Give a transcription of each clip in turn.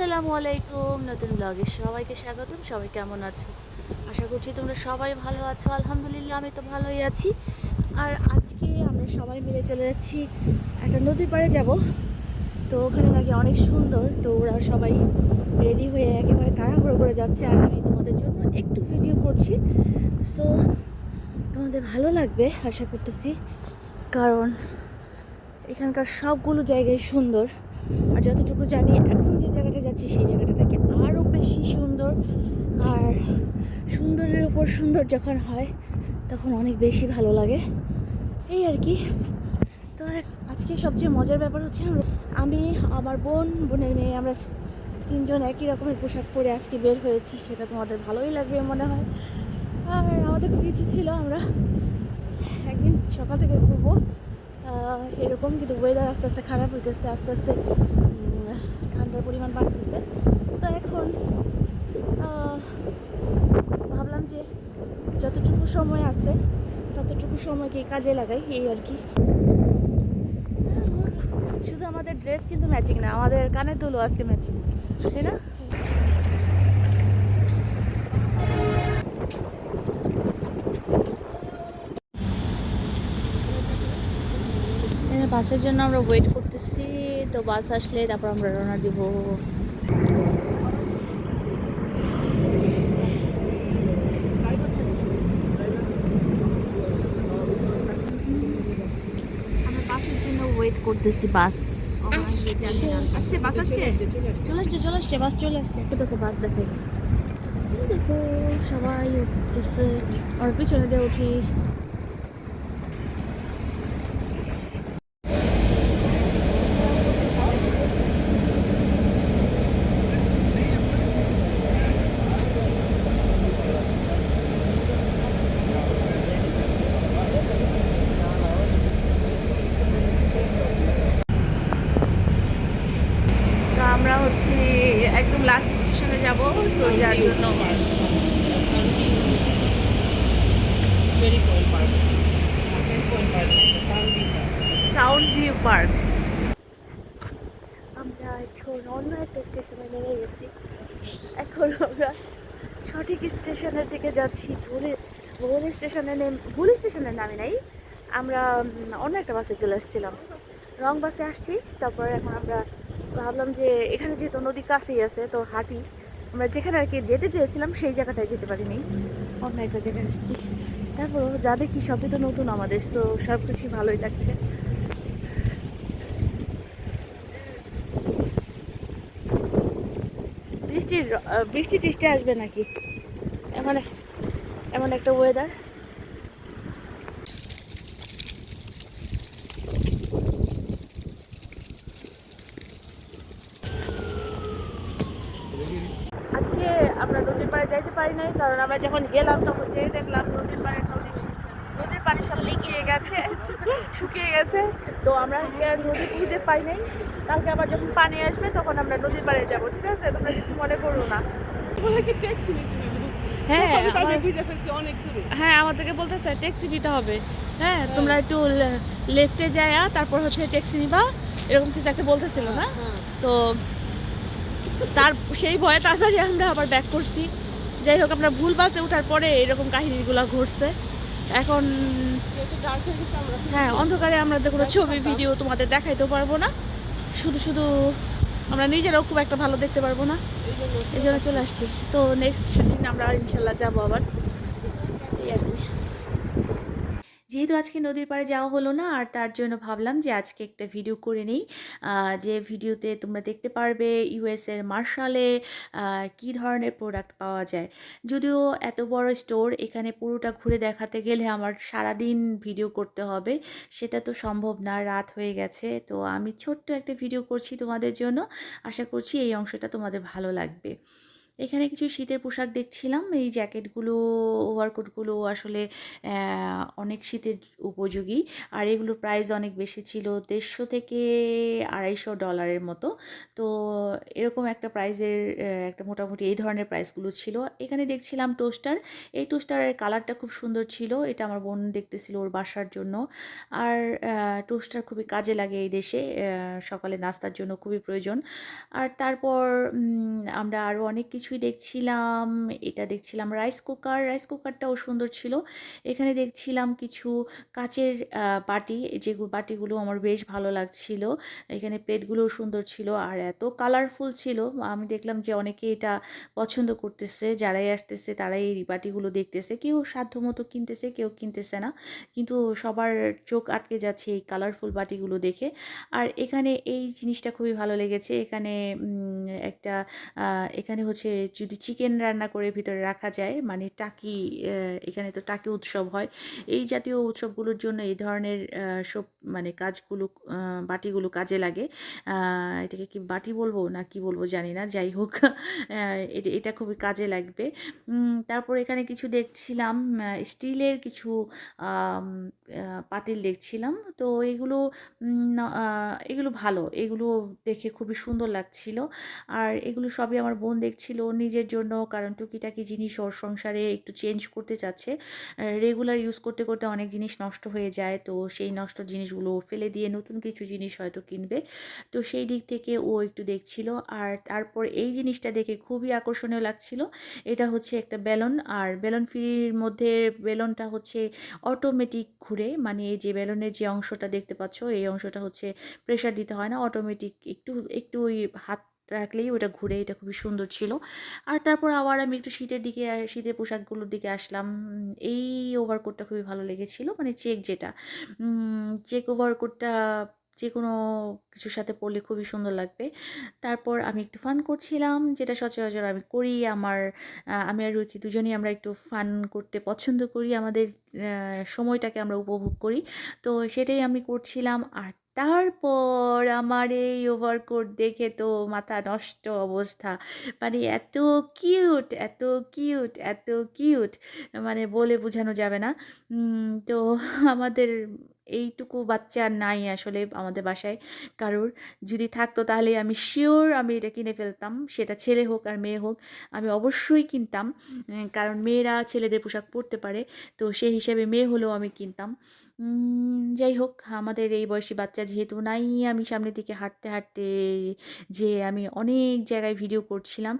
আসসালামু আলাইকুম, নতুন ব্লগে সবাইকে স্বাগতম। সবাই কেমন আছো? আশা করছি তোমরা সবাই ভালো আছো। আলহামদুলিল্লাহ, আমি তো ভালোই আছি। আর আজকে আমরা সবাই মিলে চলে যাচ্ছি একটা নদীর পাড়ে যাব। তো ওখানে নাকি অনেক সুন্দর। তো ওরা সবাই রেডি হয়ে একেবারে তাড়াহুড়ো করে যাচ্ছে। আর আমি তোমাদের জন্য একটু ভিডিও করছি। সো তোমাদের ভালো লাগবে, আশা করতেছি। কারণ এখানকার সবগুলো জায়গায় সুন্দর। আর যতটুকু জানি, এখন যে জায়গাটা যাচ্ছি, সেই জায়গাটা আরও বেশি সুন্দর। আর সুন্দরের উপর সুন্দর যখন হয়, তখন অনেক বেশি ভালো লাগে। এই আর কি। তো আজকে সবচেয়ে মজার ব্যাপার হচ্ছে আমি, আমার বোন, বোনের মেয়ে, আমরা তিনজন একই রকমের পোশাক পরে আজকে বের হয়েছি, সেটা তোমাদের ভালোই লাগবে মনে হয়। আর আমাদের খুব ইচ্ছে ছিল আমরা একদিন সকাল থেকে ঘুরবো। এরকম, কিন্তু ওয়েদার আস্তে আস্তে খারাপ হইতেছে, আস্তে আস্তে ঠান্ডার পরিমাণ বাড়তেছে। তো এখন ভাবলাম যে যতটুকু সময় আছে, ততটুকু সময়কে কাজে লাগাই, এই আর কি। শুধু আমাদের ড্রেস কিন্তু ম্যাচিং না, আমাদের কানের দুলও আজকে ম্যাচিং তাই না? বাসের জন্য আমরা ওয়েট করতেছি তো বাস আসলে তারপর আমরা রওনা দিব। আমরা বাসের জন্য ওয়েট করতেছি বাস। আসছে বাস আসছে? চলে আসছে চলে আসছে। বাস চলে আসছে। একটু দেখো বাস দেখো। দেখো সবাই উঠতেছে। আর পিছনে দিয়ে উঠি তো আমরা হচ্ছে একদম লাস্ট স্টেশনে যাব তো যার জন্য সাউন্ড ভিউ পার্ক আমরা এখন অন্য একটা স্টেশনে নেমে গেছি। এখন আমরা সঠিক স্টেশনের দিকে যাচ্ছি। ভুলে ভুল স্টেশনে নেম ভুল স্টেশনে নামি নাই। আমরা অন্য একটা বাসে চলে আসছিলাম। রং বাসে আসছি। তারপর এখন আমরা ভাবলাম যে এখানে যেহেতু নদী কাছেই আছে তো হাঁটি। আমরা যেখানে আর কি যেতে চেয়েছিলাম, সেই জায়গাটায় যেতে পারিনি। অন্য একটা জায়গায় এসেছি। তারপর যা দেখি, সবই তো নতুন আমাদের তো সব কিছুই ভালোই লাগছে। বৃষ্টির বৃষ্টি টিষ্টি আসবে নাকি? এমন এমন একটা ওয়েদার আজকে আমরা নদীর পাড়ে যাইতে পারি নাই কারণ আমরা যখন গেলাম তখন যেই দেখলাম নদীর পাড়ে নদীর পানি সব লিকিয়ে গেছে শুকিয়ে গেছে। তো আমরা আজকে আর নদী খুঁজে পাই নাই। কালকে আবার যখন পানি আসবে তখন আমরা নদীর পাড়ে যাব ঠিক আছে? তোমরা কিছু মনে করো না। কি ট্যাক্সি হ্যাঁ হ্যাঁ আমাদেরকে বলতেছে ট্যাক্সি দিতে হবে। হ্যাঁ তোমরা একটু লেফটে যায় তারপর হচ্ছে ট্যাক্সি নিবা। এরকম কিছু একটা বলতেছিল না? হ্যাঁ তো তার সেই ভয়ে তাড়াতাড়ি আমরা আবার ব্যাক করছি। যাই হোক, আমরা ভুল বাসে ওঠার পরে এরকম কাহিনীগুলো ঘটছে। এখন হয়ে, অন্ধকারে আমরা তো কোনো ছবি, ভিডিও তোমাদের দেখাইতেও পারব না। শুধু শুধু আমরা নিজেরাও খুব একটা ভালো দেখতে পারব না। এই জন্য চলে আসছি। তো নেক্সট দিন আমরা ইনশাল্লাহ যাব আবার। এই আর কি। যেহেতু আজকে নদীর পাড়ে যাওয়া হলো না, আর তার জন্য ভাবলাম যে আজকে একটা ভিডিও করে নিই। যে ভিডিওতে তোমরা দেখতে পারবে ইউএসের মার্শালে কী ধরনের প্রোডাক্ট পাওয়া যায়। যদিও এত বড় স্টোর এখানে পুরোটা ঘুরে দেখাতে গেলে আমার সারাদিন ভিডিও করতে হবে, সেটা তো সম্ভব না, রাত হয়ে গেছে। তো আমি ছোট্ট একটা ভিডিও করছি তোমাদের জন্য। আশা করছি এই অংশটা তোমাদের ভালো লাগবে। এখানে কিছু শীতের পোশাক দেখছিলাম। এই জ্যাকেটগুলো, ওভারকোটগুলো আসলে অনেক শীতের উপযোগী। আর এগুলোর প্রাইস অনেক বেশি ছিল, দেড়শো থেকে আড়াইশো ডলারের মতো। তো এরকম একটা প্রাইজের একটা মোটামুটি এই ধরনের প্রাইসগুলো ছিল। এখানে দেখছিলাম টোস্টার এই টোস্টারের কালারটা খুব সুন্দর ছিল। এটা আমার বোন দেখতেছিল ওর বাসার জন্য। আর টোস্টার খুবই কাজে লাগে এই দেশে। সকালে নাস্তার জন্য খুবই প্রয়োজন। আর তারপর আমরা আরও অনেক কিছুই দেখছিলাম, এটা দেখছিলাম রাইস কুকার রাইস কুকারটাও সুন্দর ছিল। এখানে দেখছিলাম কিছু কাচের বাটি, যে বাটিগুলো আমার বেশ ভালো লাগছিল। এখানে প্লেটগুলোও সুন্দর ছিল আর এত কালারফুল ছিল। আমি দেখলাম যে অনেকে এটা পছন্দ করতেছে, যারাই আসতেছে তারাই এই বাটিগুলো দেখতেছে। কেউ সাধ্য মতো কিনতেছে, কেউ কিনতেছে না। কিন্তু সবার চোখ আটকে যাচ্ছে এই কালারফুল বাটিগুলো দেখে। আর এখানে এই জিনিসটা খুবই ভালো লেগেছে। এখানে একটা এখানে হচ্ছে যদি চিকেন রান্না করে ভিতরে রাখা যায় মানে টাকি এখানে তো টাকি উৎসব হয়, এই জাতীয় উৎসবগুলোর জন্য এই ধরনের সব মানে কাজগুলো বাটিগুলো কাজে লাগে। এটাকে কি বাটি বলব না কি বলব জানি না, যাই হোক এটা- খুবই কাজে লাগবে। তারপর এখানে কিছু দেখছিলাম স্টিলের কিছু পাতিল দেখছিলাম। তো এগুলো এগুলো ভালো, এগুলো দেখে খুবই সুন্দর লাগছিল। আর এগুলো সবই আমার বোন দেখছিল ওর নিজের জন্য, কারণ টুকিটাকি জিনিস ওর সংসারে একটু চেঞ্জ করতে চাচ্ছে। রেগুলার ইউজ করতে করতে অনেক জিনিস নষ্ট হয়ে যায়, তো সেই নষ্ট জিনিসগুলো ফেলে দিয়ে নতুন কিছু জিনিস হয়তো কিনবে। তো সেই দিক থেকে ও একটু দেখছিল, আর তারপর এই জিনিসটা দেখে খুবই আকর্ষণীয় লাগছিল। এটা হচ্ছে একটা বেলন, আর বেলন ফ্রির মধ্যে বেলনটা হচ্ছে অটোমেটিক ঘুরে মানে এই যে বেলনের যে অংশটা দেখতে পাচ্ছ, এই অংশটা হচ্ছে প্রেশার দিতে হয় না অটোমেটিক একটু একটু ওই হাত রাখলেই ওটা ঘুরে, এটা খুবই সুন্দর ছিল। আর তারপর আবার আমি একটু শীতের দিকে, শীতের পোশাকগুলোর দিকে আসলাম। এই ওভারকোটটা খুবই ভালো লেগেছিল মানে চেক যেটা। চেক ওভারকোটটা যে কোনো কিছুর সাথে পরলে খুবই সুন্দর লাগবে। তারপর আমি একটু ফান করছিলাম, যেটা সচরাচর আমি করি। আমার আমি আর রুচি দুজনেই আমরা একটু ফান করতে পছন্দ করি। আমাদের সময়টাকে আমরা উপভোগ করি। তো সেটাই আমি করছিলাম। আর তারপর আমার এই ওভারকোট দেখে তো মাথা নষ্ট অবস্থা। মানে এত কিউট এত কিউট এত কিউট। মানে বলে বোঝানো যাবে না। তো আমাদের এইটুকু বাচ্চা আর নাই আসলে আমাদের বাসায়। কারোর যদি থাকতো তাহলে আমি শিওর আমি এটা কিনে ফেলতাম, সেটা ছেলে হোক আর মেয়ে হোক, আমি অবশ্যই কিনতাম। কারণ মেয়েরা ছেলেদের পোশাক পরতে পারে, তো সেই হিসেবে মেয়ে হলেও আমি কিনতাম। যাই হোক, আমাদের এই বয়সী বাচ্চা যেহেতু নাই, আমি সামনের দিকে হাঁটতে হাঁটতে যে আমি অনেক জায়গায় ভিডিও করছিলাম।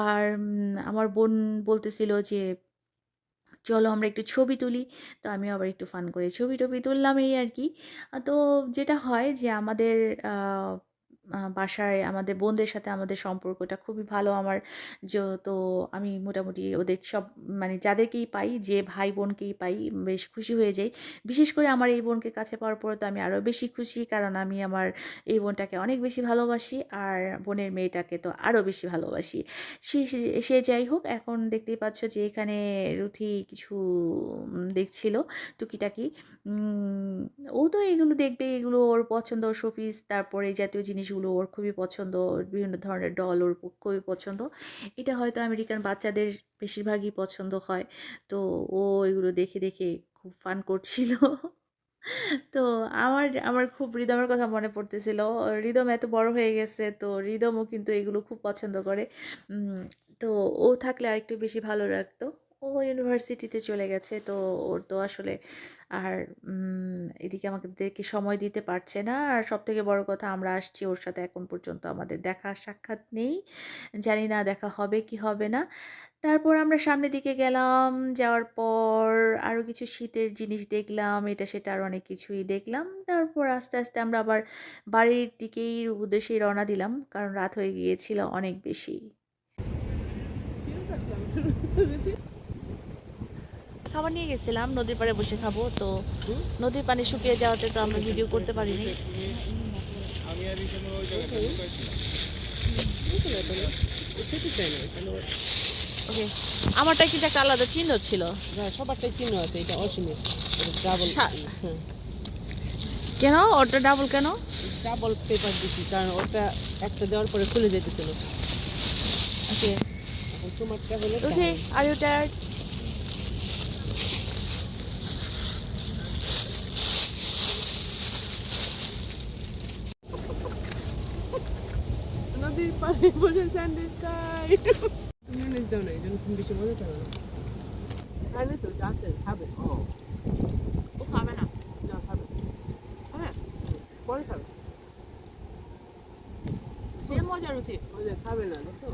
আর আমার বোন বলতেছিল যে চলো আমরা একটু ছবি তুলি। তো আমি আবার একটু ফান করে ছবি টবি তুললাম এই আর কি। তো যেটা হয় যে আমাদের বাসায় আমাদের বোনদের সাথে আমাদের সম্পর্কটা খুবই ভালো। আমার তো আমি মোটামুটি ওদের সব মানে যাদেরকেই পাই, যে ভাই বোনকেই পাই, বেশ খুশি হয়ে যাই। বিশেষ করে আমার এই বোনকে কাছে পাওয়ার পরে তো আমি আরও বেশি খুশি, কারণ আমি আমার এই বোনটাকে অনেক বেশি ভালোবাসি আর বোনের মেয়েটাকে তো আরও বেশি ভালোবাসি। সে, সে- যাই হোক, এখন দেখতেই পাচ্ছ যে এখানে রুথি কিছু দেখছিল টুকিটাকি। ও তো এগুলো দেখবে, এগুলো ওর পছন্দ শোপিস, তারপরে জাতীয় জিনিসগুলো ওর খুবই পছন্দ বিভিন্ন ধরনের ডল ওর খুবই পছন্দ। এটা হয়তো আমেরিকান বাচ্চাদের বেশিরভাগই পছন্দ হয়। তো ও এগুলো দেখে দেখে খুব ফান করছিল। তো আমার আমার খুব রিদমের কথা মনে পড়তেছিল। রিদম এত বড় হয়ে গেছে, তো রিদমও কিন্তু এগুলো খুব পছন্দ করে। তো ও থাকলে আরেকটু বেশি ভালো লাগতো। ও ইউনিভার্সিটিতে চলে গেছে, তো ওর তো আসলে আর এদিকে দেখে সময় দিতে পারছে না। আর সব থেকে বড় কথা, আমরা আসছি ওর সাথে এখন পর্যন্ত আমাদের দেখা সাক্ষাৎ নেই। জানি না দেখা হবে কি হবে না। তারপর আমরা সামনের দিকে গেলাম, যাওয়ার পর আরও কিছু শীতের জিনিস দেখলাম, এটা সেটা আর অনেক কিছুই দেখলাম। তারপর আস্তে আস্তে আমরা আবার বাড়ির দিকেই উদ্দেশ্যেই রওনা দিলাম, কারণ রাত হয়ে গিয়েছিল অনেক বেশি। খাবার নিয়ে গেছিলাম নদীর পাড়ে বসে খাব তো নদীর পানি শুকিয়ে যাওয়াতে তো আমরা ভিডিও করতে পারিনি। ওকে আমারটা কিন্তু একটা আলাদা চিহ্ন ছিল। না সবারটাই চিহ্ন আছে এটা অসীমের। ডাবল সা- কেন? ওটা ডাবল কেন? ডাবল পেপার দিচ্ছি কারণ ওটা একটা দেওয়ার পরে খুলে যেতেছিল। ওকে। এখন তোমারটা হলো রুথি আর ইউ পাড়ে বসে স্যান্ডউইচ খাই। তুমি নিজ দাও না এই জন্য তুমি বেশি মজা করো না। খাইলে তো আছে খাবে। ও। খাবে না। যা খাবে। হ্যাঁ পরে খাবে। সে মজা রুথি মজা খাবে না দেখো